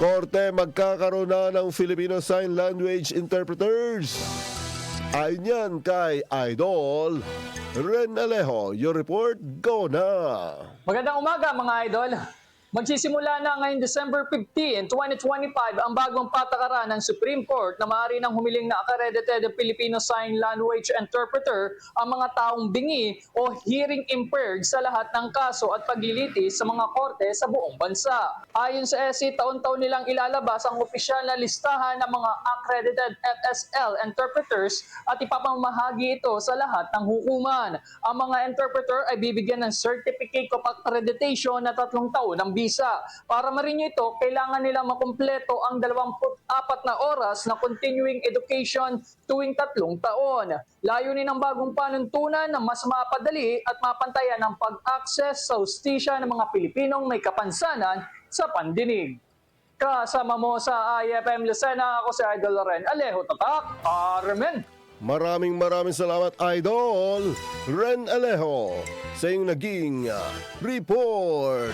Korte magkakaroon na ng Filipino Sign Language Interpreters. Ayon yan kay Idol Ren Alejo. Your report, go na! Magandang umaga mga idol. Magsisimula na ngayong December 15, 2025 ang bagong patakaran ng Supreme Court na maaari nang humiling na accredited Filipino Sign Language Interpreter ang mga taong bingi o hearing impaired sa lahat ng kaso at paglilitis sa mga korte sa buong bansa. Ayon sa SC, taon-taon nilang ilalabas ang opisyal na listahan ng mga accredited FSL interpreters at ipapamahagi ito sa lahat ng hukuman. Ang mga interpreter ay bibigyan ng Certificate of Accreditation na tatlong taon ng visa. Para marinyo ito, kailangan nila makumpleto ang 24 na oras na continuing education tuwing tatlong taon. Layunin ng bagong panuntunan na mas mapadali at mapantayan ang pag-access sa ustisya ng mga Pilipinong may kapansanan sa pandinig. Kasama mo sa IFM Lucena, ako si Idol Loren Alejo Tatak, Armen! Maraming maraming salamat, Idol Ren Alejo, sa iyong naging ah, report.